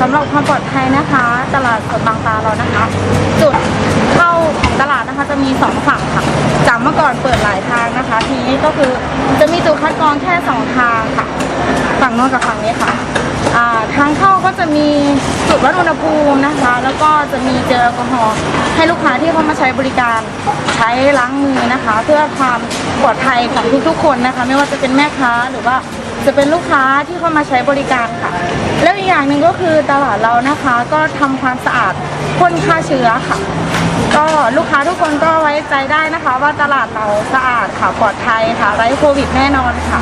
สำหรับความปลอดภัยนะคะ ตลาดสดบางตาเรานะคะ จุดเข้าของตลาดนะคะจะมีสองฝั่งค่ะจากเมื่อก่อนเปิดหลายทางนะคะ ทีนี้ก็คือจะมีจุดคัดกรองแค่สองทางค่ะ ฝั่งโน้นกับฝั่งนี้ค่ะอ่าทางเข้าก็จะมีจุดวัดอุณหภูมินะคะ แล้วก็จะมีเจลแอลกอฮอล์ให้ลูกค้าที่เข้ามาใช้บริการใช้ล้างมือนะคะ เพื่อความปลอดภัยของทุกๆคนนะคะ ไม่ว่าจะเป็นแม่ค้าหรือว่าจะเป็นลูกค้าที่เข้ามาใช้บริการค่ะ แล้วอีกอย่างหนึ่งก็คือตลาดเรานะคะ ก็ทำความสะอาดพ่นฆ่าเชื้อค่ะ ก็ลูกค้าทุกคนก็ไว้ใจได้นะคะ ว่าตลาดเราสะอาดค่ะปลอดภัยค่ะไร้โควิดแน่นอนค่ะ